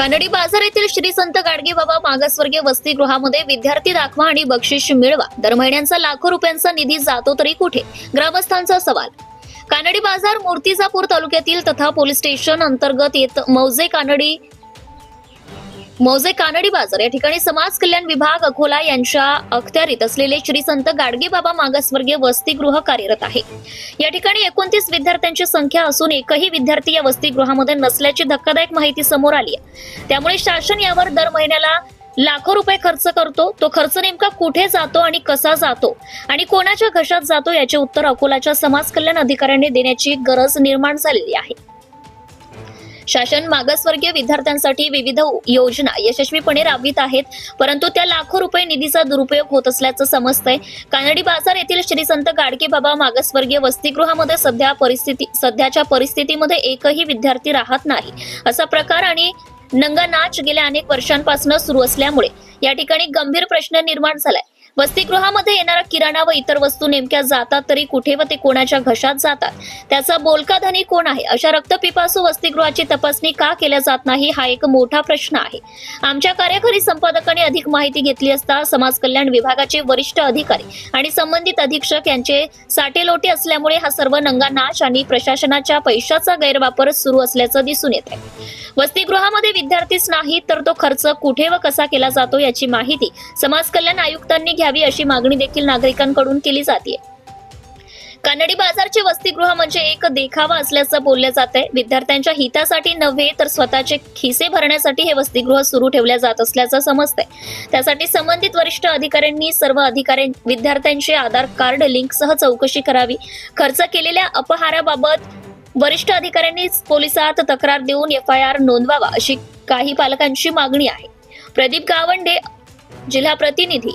कानडी बाजार येथील श्री संत गाडगे बाबा मागासवर्गीय वसतिगृहामध्ये विद्यार्थी दाखवा आणि बक्षीस मिळवा. दर महिन्यांचा लाखो रुपयांचा निधी जातो तरी कुठे? ग्रामस्थांचा सवाल. कानडी बाजार मूर्तिजापूर तालुक्यातील तथा पोलीस स्टेशन अंतर्गत येत मौजे कानडी मौजे कानडी बाजार. या ठिकाणी समाज कल्याण विभाग अकोला यांच्या अखत्यारीत असलेले श्री संत गाडगेबाबा मागासवर्गीय वसतिगृह कार्यरत आहे. या ठिकाणी एकोणतीस विद्यार्थ्यांची संख्या असून एकही विद्यार्थी या वसतिगृहामध्ये नसल्याची धक्कादायक माहिती समोर आली आहे. त्यामुळे शासन यावर दर महिन्याला लाखो रुपये खर्च करतो. तो खर्च नेमका कुठे जातो आणि कसा जातो आणि कोणाच्या घशात जातो याचे उत्तर अकोलाच्या समाज कल्याण अधिकाऱ्यांनी देण्याची गरज निर्माण झालेली आहे. शासन मागासवर्गीय विद्यार्थ्यांसाठी विविध योजना यशस्वीपणे राबवित आहेत. परंतु त्या लाखो रुपये निधीचा दुरुपयोग होत असल्याचं समजतंय. कानडी बाजार येथील श्री संत गाडगे बाबा मागासवर्गीय वसतिगृहामध्ये सध्या परिस्थिती सध्याच्या परिस्थितीमध्ये एकही विद्यार्थी राहत नाही. असा प्रकार आणि नंगा नाच गेल्या अनेक वर्षांपासून सुरू असल्यामुळे या ठिकाणी गंभीर प्रश्न निर्माण झालाय. वसतिगृहामध्ये येणारा किराणा व इतर वस्तू नेमक्या जातात तरी कुठे व ते कोणाच्या घशात जातात? त्याचा बोलका धनी कोण आहे? अशा रक्तपिपासू वसतिगृहाची तपासणी का केल्या जात नाही हा एक मोठा प्रश्न आहे. आमच्या कार्यकारी संपादकाने अधिक माहिती घेतली असता समाज कल्याण विभागाचे वरिष्ठ अधिकारी आणि संबंधित अधीक्षक यांचे साटेलोटे असल्यामुळे हा सर्व नंगा नाश आणि प्रशासनाच्या पैशाचा गैरवापर सुरू असल्याचं दिसून येत आहे वसतिगृहामध्ये विद्यार्थीच नाही तर तो खर्च कुठे व कसा केला जातो याची माहिती समाज कल्याण आयुक्तांनी घ्यावी अशी मागणी देखील नागरिकांकडून केली जाते कानडी बाजारचे वसतिगृह म्हणजे एक देखावा असल्याचं बोललं जात आहे विद्यार्थ्यांच्या हितासाठी नव्हे तर स्वतःचे खिसे भरण्यासाठी हे वसतिगृह सुरू ठेवल्या जात असल्याचं समजतंय. त्यासाठी संबंधित वरिष्ठ अधिकाऱ्यांनी सर्व अधिकारी विद्यार्थ्यांचे आधार कार्ड लिंकसह चौकशी करावी. खर्च केलेल्या अपहाराबाबत वरिष्ठ अधिकाऱ्यांनी पोलिसात तक्रार देऊन एफ आय आर नोंदवावा अशी काही पालकांची मागणी आहे. प्रदीप गावंडे जिल्हा प्रतिनिधी